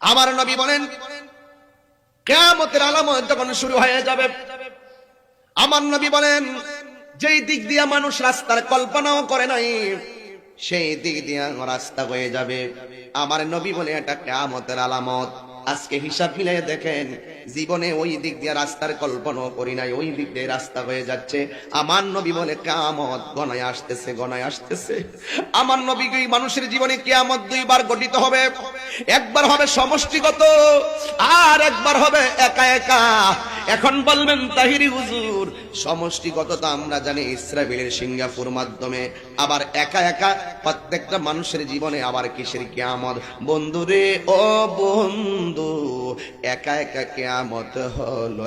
আমার নবী বলেন, কেয়ামতের আলামত যখন শুরু হয়ে যাবে, আমার নবী বলেন, যেই দিক দিয়া মানুষ রাস্তার কল্পনাও করে নাই, সেই দিক দিয়া রাস্তা হয়ে যাবে। আমার নবী বলে, এটা কেয়ামতের আলামত। আজকে হিসাব মিলিয়ে দেখেন জীবনে ওই দিক দিয়ে রাস্তার কল্পনাও করি নাই, ওই দিক দিয়ে রাস্তা হয়ে যাচ্ছে। আমার নবী বলে, কেয়ামত গনায় আসতেছে গনায় আসতেছে। আমার নবী মানুষের জীবনে কেয়ামত দুইবার গঠিত হবে? একবার হবে সমষ্টিগত, আর একবার হবে একা একা। এখন বলবেন, তাহিরি হুজুর, সমষ্টিগত তো আমরা জানি ইসরায়েলের সিঙ্গাপুর মাধ্যমে। আবার একা একা প্রত্যেকটা মানুষের জীবনে আবার কিসের কেয়ামত? বন্ধু রে ও বন্ধু, একা একা কেয়ামত হলো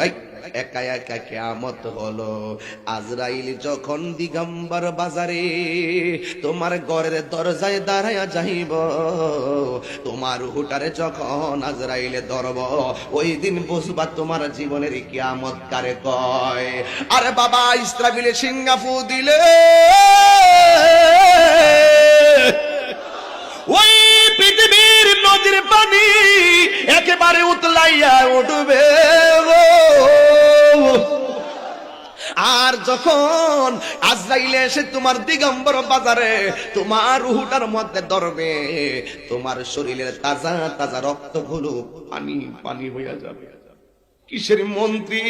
একা একা কেয়ামত হলো। আজরাইল যখন দিগম্বর বাজারে তোমার ঘরের দরজায় দাঁড়ায়া যাইব, তোমার হুটারে যখন আজরাইলে ধরব, ওই দিন বুঝবা তোমার জীবনের কেয়ামত কারে কয়। আরে বাবা ইসরাবিলে সিঙ্গাপু দিলে ওই পৃথিবীর নদীর পানি একেবারে উতলাইয়া উঠবে আর যখন আজরাইলে এসে তোমার দিগম্বর বাজারে, তোমার রুহুটার মধ্যে ধরবে, তোমার শরীরের তাজা তাজা রক্তগুলো পানি পানি হইয়া যাবে। কিসের মন্ত্রী,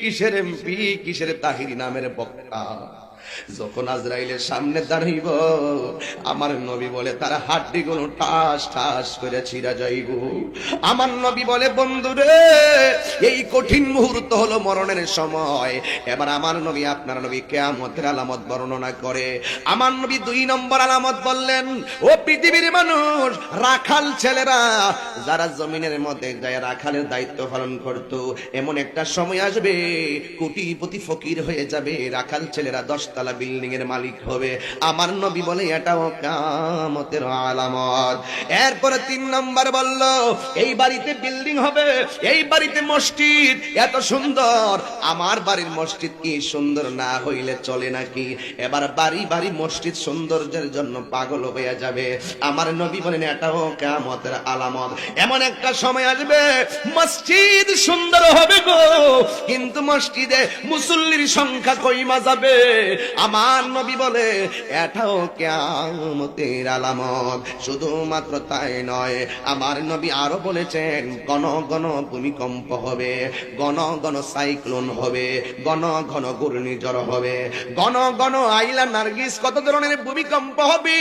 কিসের এমপি, কিসের তাহিরি নামের বক্তা? যখন আজরাইলের সামনে দাঁড়াইব, আমার নবী বলে, তার হাড্ডি গুলো ঠাস ঠাস করে ছিঁড়া যাইব। আমার নবী বলে বন্ধুরে এই কঠিন মুহূর্ত হলো মরণের সময়। এবার আমার নবী, আপনার নবী কেয়ামতের আলামত বর্ণনা করে। আমার নবী দুই নম্বর আলামত বললেন, ও পৃথিবীর মানুষ, রাখাল ছেলেরা, যারা জমিনের মধ্যে যায়, রাখালের দায়িত্ব পালন করত, এমন একটা সময় আসবে, কোটিপতি ফকির হয়ে যাবে, রাখাল ছেলেরা দশতলা বিল্ডিং এর মালিক হবে। আমার নবী বলে, এটাও কামতের আলামত। এরপরে তিন নম্বর বলল, এই বাড়িতে বিল্ডিং হবে, এই বাড়িতে মসজিদ, এত সুন্দর। আমার বাড়ির মসজিদ কি সুন্দর না হইলে চলে নাকি? এবার বাড়ি বাড়ি মসজিদ সৌন্দর্যের জন্য পাগল হয়ে যাবে। আমার নবী বলেন, এটাও কেমতের আলামত। এমন একটা সময় আসবে, মসজিদ সুন্দর হবে গো। কিন্তু মসজিদে মুসল্লির সংখ্যা কইমা যাবে। আমার নবী বলে, এটাও কেমতের আলামত। শুধুমাত্র তাই নয়, আমার নবী আরও বলেছেন, গণ গণ ভূমিকম্প হবে, গণ গণ সাইক্লোন হবে, গণ ঘন ঘূর্ণিঝড় হবে, গণ গণ আইলা নার্গিস, কত ধরনের ভূমিকম্প হবে?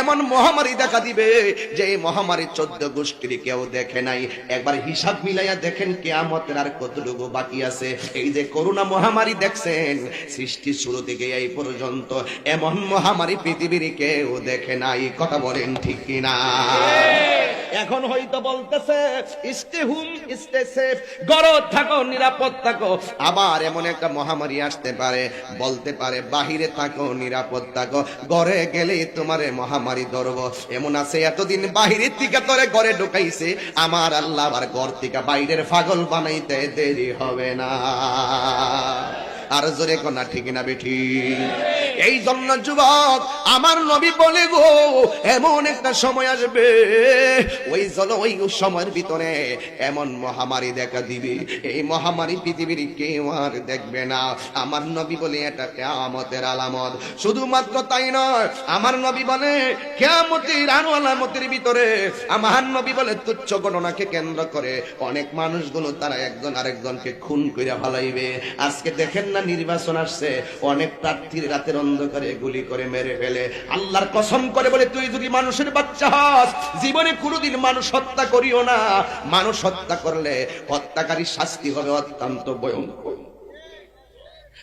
এমন মহামারী দেখা দিবে, যে মহামারী চোদ্দ গোষ্ঠীর কেউ দেখে নাই। একবার হিসাব মিলাইয়া দেখেন, কেয়ামতের আর কতটুকু বাকি আছে। এই যে করোনা মহামারী দেখছেন সৃষ্টির শুরু থেকে এই পর্যন্ত এমন মহামারী পৃথিবীর কেউ দেখে নাই, কথা বলেন ঠিক কিনা? এখন হয়তো বলতেছে স্টে হুম স্টে সেফ। গরদ থাকো, নিরাপদ থাকো। আবার এমন একটা মহামারী আসতে পারে, বলতে পারে, বাহিরে থাকো, নিরাপদ থাকো। ঘরে গেলে তোমারে মহামারী ধরব। এমন আছে, এতদিন বাহিরের থেকে তোরে ঘরে ঢুকাইছে। আমার আল্লাহ আবার ঘর থেকে বাইরের পাগল বানাইতে দেরি হবে না। আর জোরে কোনা, ঠিক না বেঠি? এই জন্য যুবক, আমার নবী বলে গো, এমন একটা সময় আসবে। ওই জল ওই সময়ের ভিতরে এমন মহামারী দেখা দিবে। এই মহামারী পৃথিবীর কেউ আর দেখবে না। আমার নবী বলে এটা কেয়ামতের আলামত। শুধুমাত্র তাই নয়, আমার নবী বলে কেয়ামতের আরও আলামতের ভিতরে আমার নবী বলে তুচ্ছ ঘটনাকে কেন্দ্র করে অনেক মানুষগুলো তারা একজন আরেকজনকে খুন করে ভালাইবে আজকে দেখেন না নির্বাচন আসছে, অনেক প্রার্থীর রাতের অন্ধকারে গুলি করে, মেরে ফেলে। আল্লাহর কসম করে বলে, তুই যদি মানুষের বাচ্চা হস, জীবনে কোনোদিন মানুষ হত্যা করিও না। মানুষ হত্যা করলে হত্যাকারী শাস্তি হবে অত্যন্ত ভয়ঙ্কর।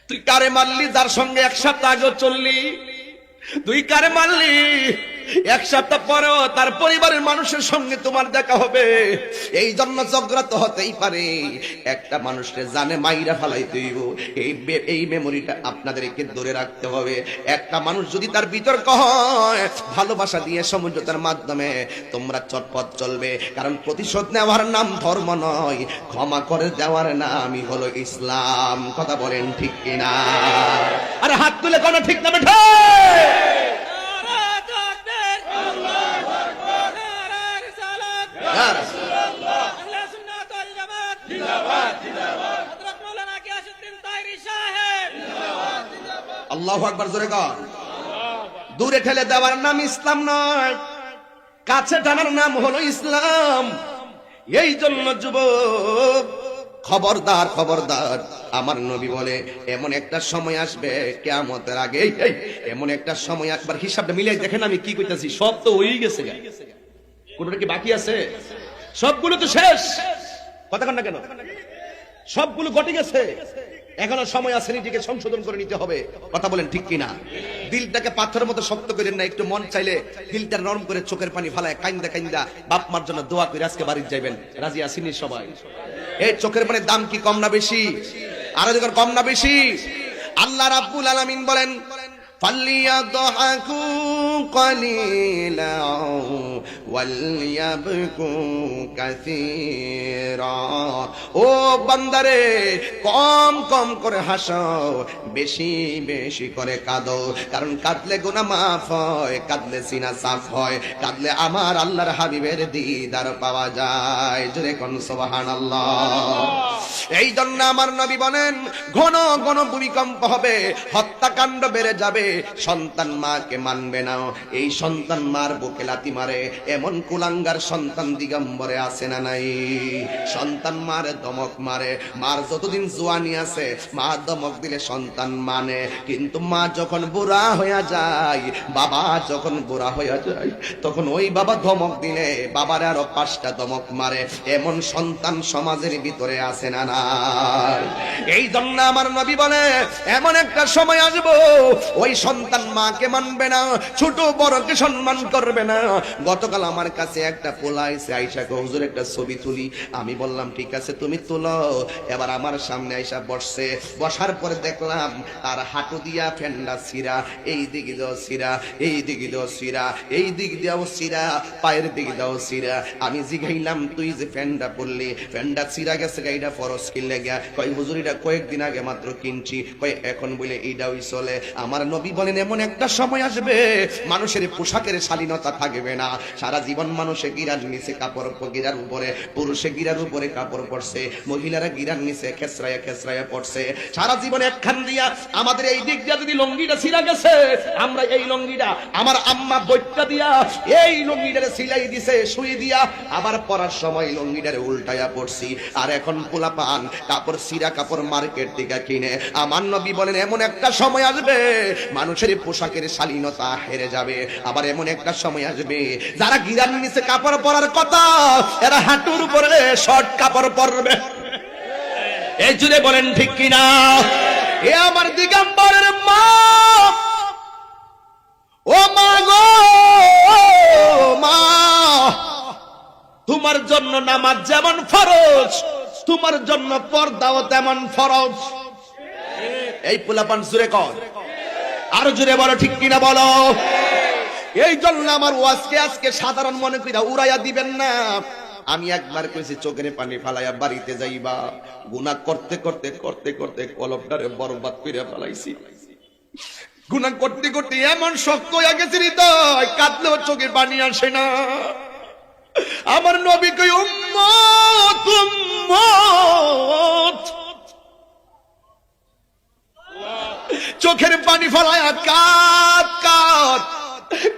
তুই কারে মারলি? যার সঙ্গে এক সপ্তাহ চললি। তুই কারে মারলি? এক সপ্তাহ পরেও তার পরিবারের মানুষের সঙ্গে তোমার দেখা হবে। এই জন্য জগ্রাত হতেই পারে। একটা মানুষকে জানে মাইরা ফালাই তুইব এই এই মেমোরিটা আপনাদেরকে ধরে রাখতে হবে। একটা মানুষ যদি তার বিতর্ক হয়, ভালোবাসা দিয়ে সমঝোতার মাধ্যমে তোমরা চটপট চলবে। কারণ প্রতিশোধ নেওয়ার নাম ধর্ম নয়, ক্ষমা করে দেওয়ার নামই হলো ইসলাম। কথা বলেন ঠিক কিনা? আরে হাত তুলে কোনো ঠিক না বেঠা আল্লাহ আকবার, জোরে কর। দূরে ঠেলে দেওয়ার নাম ইসলাম নয়, কাছে টানার নাম হলো ইসলাম। এই জন্য যুবক, খবরদার খবরদার, আমার নবী বলে, এমন একটা সময় আসবে, কেয়ামতের আগে এমন একটা সময় একবার হিসাবটা মিলে দেখেন আমি কি করতেছি সব তো হয়েই গেছে কোনটা কি বাকি আছে? সবগুলো তো শেষ। কথা কন কেন? সবগুলো ঘটে গেছে। এখনও সময় আছে, নিজেকে সংশোধন করে নিতে হবে। কথা বলেন ঠিক কিনা? দিলটাকে পাথরের মতো শক্ত করেন না, একটু মন চাইলে দিলটা নরম করে চোখের পানি ফালায়, কাইন্দা কাইন্দা বাপ মার জন্য দোয়া করে আজকে বাড়িতে যাবেন রাজি আসিনি সবাই? এই চোখের পানির দাম কি কম না বেশি? আরও যখন কম না বেশি? আল্লাহ রাব্বুল আলামিন বলেন ফাল্লিয়া দহাকু কলিলা ও বান্দারে, কম কম করে হাসো বেশি বেশি করে কাঁদো। কারণ কাঁদলে গুনাহ মাফ হয়, কাঁদলে সিনা সাফ হয়, কাঁদলে আমার আল্লাহর হাবিবের দিদার পাওয়া যায়। জোরে কোন সুবহানাল্লাহ। এই জন্য আমার নবী বলেন, ঘন ঘন ভূমিকম্প হবে, হত্যাকাণ্ড বেড়ে যাবে, সন্তান মাকে মানবে না। এই সন্তান মার বুকে লাতি মারে এমন কুলাঙ্গার সন্তান দিগম্বরে আসে না নাই? সন্তান মারে, দমক মারে। মার যতদিন জোয়ানি আছে, মা দমক দিলে সন্তান মানে। কিন্তু মা যখন বুড়া হইয়া যায়, বাবা যখন বুড়া হইয়া যায়, তখন ওই বাবা ধমক দিলে, বাবার আরও পাঁচটা দমক মারে। এমন সন্তান সমাজের ভিতরে আসে না নাই? এই জন্য আমার নবী বলে, এমন একটা সময় আসব, ওই সন্তান মাকে মানবে না, ছোট বড়কে সম্মান করবে না। গতকাল আমার কাছে একটা পোলা এসে আইসা হুজুর একটা ছবি তুলি। আমি বললাম, ঠিক আছে, তুমি তুলো। এবার আমার সামনে আইসা বসছে। বসার পরে দেখলাম, তার হাঁটু দিয়া ফেন্ডা সিরা এই দিকে দাও সিরা এই দিকে দাও সিরা এই দিক দিয়েও সিরা পায়ের দিকে দাও সিরা আমি জিগাইলাম, তুই যে ফ্যানটা পড়লি ফ্যানটা সিরা গেছে গাইটা ফরস কিনলে গিয়া। কয়, হুজুর এটা কয়েকদিন আগে মাত্র কিনছি। কয়, এখন বলে এইটাই চলে। আমার নবী বলেন, এমন একটা সময় আসবে, মানুষের পোশাকের শালীনতা থাকবে না। সারা জীবন মানুষে গিরার নিচে কাপড় গিরার উপরে, পুরুষে গিরার উপরে কাপড় পরছে, মহিলারা গিরার নিচে খেসরায়া খেসরায়া পড়ছে সারা জীবন একখান দিয়া আমাদের এই দিক দিয়া যদি লঙ্গিটা ছিঁড়া গেছে, আমরা এই লঙ্গিটা আমার আম্মা বৈটটা দিয়া এই লঙ্গিটারে সিলাই দিছে, শুয়ে দিয়া আবার পরার সময় লঙ্গিটারে উল্টায়া পড়ছি। আর এখন পোলা পান কাপড় সিরা কাপড় মার্কেট থেকে কিনে, আমার নবী বলেন, এমন একটা সময় আসবে, মানুষের পোশাকের শালীনতা হেরে যাবে। আবার এমন একটা সময় আসবে, যারা গিরার নিচে কাপড় পরার কথা। এরা হাঁটুর উপরে শর্ট কাপড় পরবে। এই জুড়ে বলেন ঠিক কিনা এ আমার দিগম্বরের মা। ও মা গো মা। তোমার জন্য নামাজ যেমন ফরজ, তোমার জন্য পর্দাও তেমন ফরজ। এই পোলাপান জুড়ে কর। আরও জুড়ে বলো ঠিক কিনা বলো? এই জন্য আমার ওয়াজকে আজকে সাধারণ মনে কইরা উড়াইয়া দিবেন না। আমি একবার কইছি, চোখের পানি ফালাইয়া বাড়িতে যাইবা। গুনাহ করতে করতে করতে করতে কলবটারে বরবাদ কইরা ফেলাইছি। গুনাহ করতে করতে এমন শক্ত হয়ে গেছে হৃদয়, কাঁদলেও চোখে পানি আসে না। আমার নবী কই উম্মত উম্মত! চোখের পানি ফলায় কাত কাত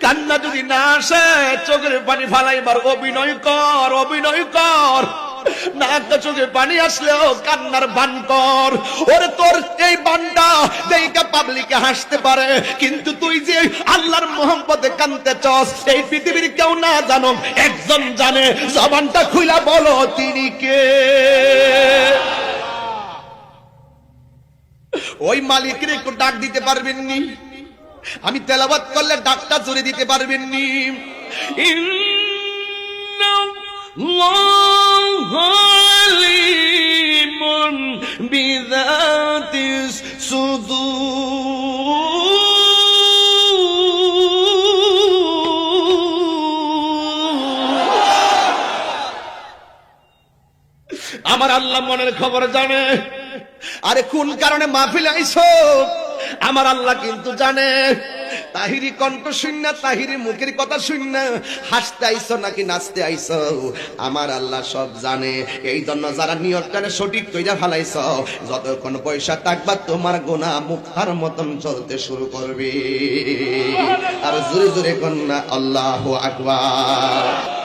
কান্না যদি না আসে, চোখের পানি ফালাইবার অভিনয় কর অভিনয় কর। চোখে পানি আসলেও কান্নার বান কর। তোর এই বানটা পাবলিকে হাসতে পারে। কিন্তু তুই যে আল্লাহর মোহাম্মদে কানতে চস, এই পৃথিবীর কেউ না জানো একজন জানে। জবানটা খুইলা বলো তিনি কে? ওই মালিকের একটু ডাক দিতে পারবেন নি? আমি তেলাবাদ করলে ডাক্তার জোরে দিতে পারবেন নি। বিদাতিস সুদূর। আমার আল্লাহ মনের খবর জানে। আরে কোন কারণে মাহফিল আইছো? আমার আল্লাহ কিন্তু জানে। তাহিরি কণ্ঠ শূন্য তাহিরি মুখের কথা শূন্য হাসতে আইছো নাকি নাচতে আইছো আমার আল্লাহ সব জানে। এই জন্য যারা নিয়তটারে সঠিক কইরা ফেলাইছ, যতক্ষণ পয়সা থাকবা তোমার গোনা মুখার মতন চলতে শুরু করবে। আর জোরে জোরে কন্যা, আল্লাহ আকবার।